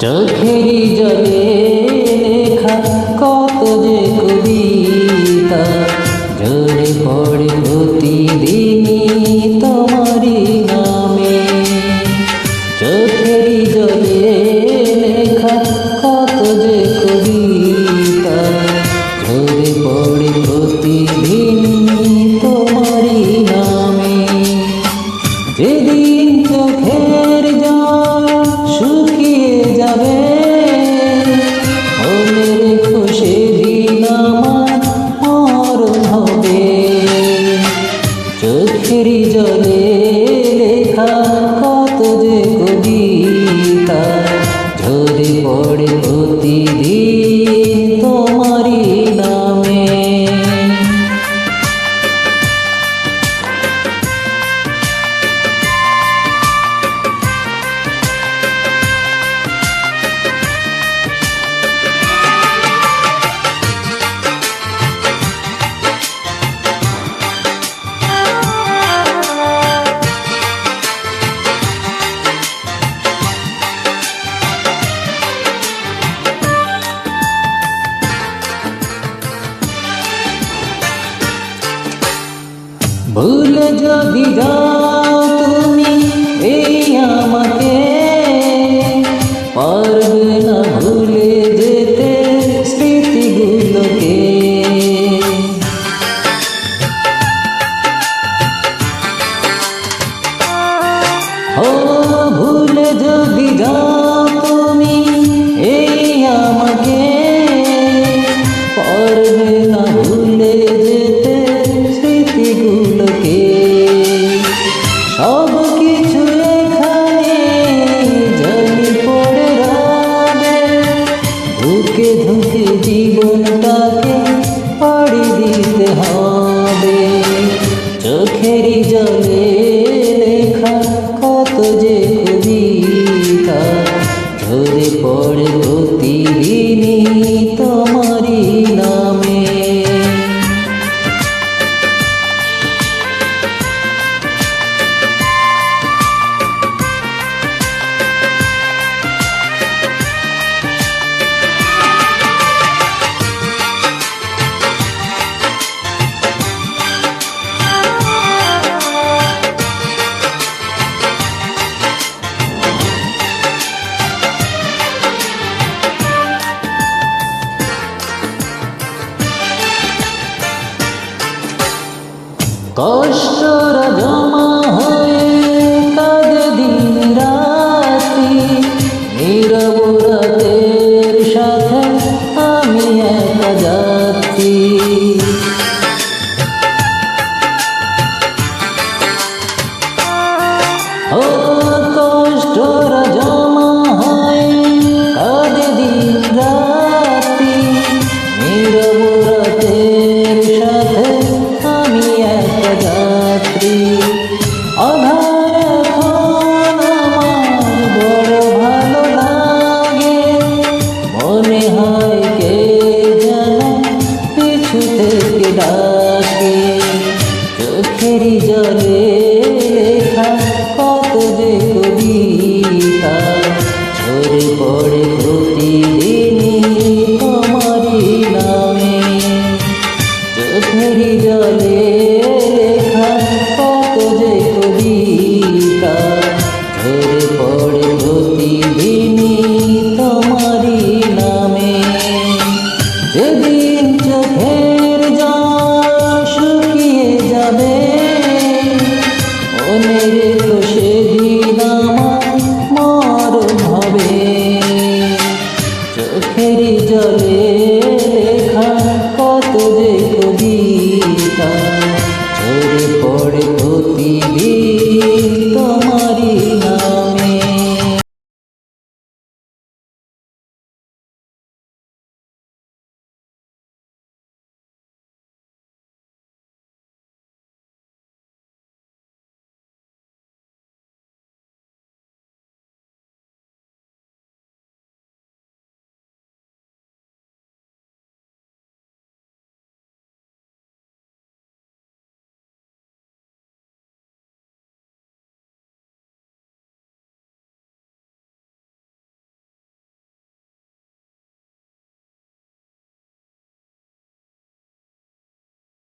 চোখেরই জলে লেখা কত যে কবিতা জোরে পড়ে প্রতিদিনই জলে লেখা কত যে কবিতা। ঝরে পড়ে প্রতিদিন ভুলে যদি যায় কষ্ট জমা হয়ে কাঁদে দিন রাতি। নিরবরাতের সাথে আমি একা যাচ্ছি। Oh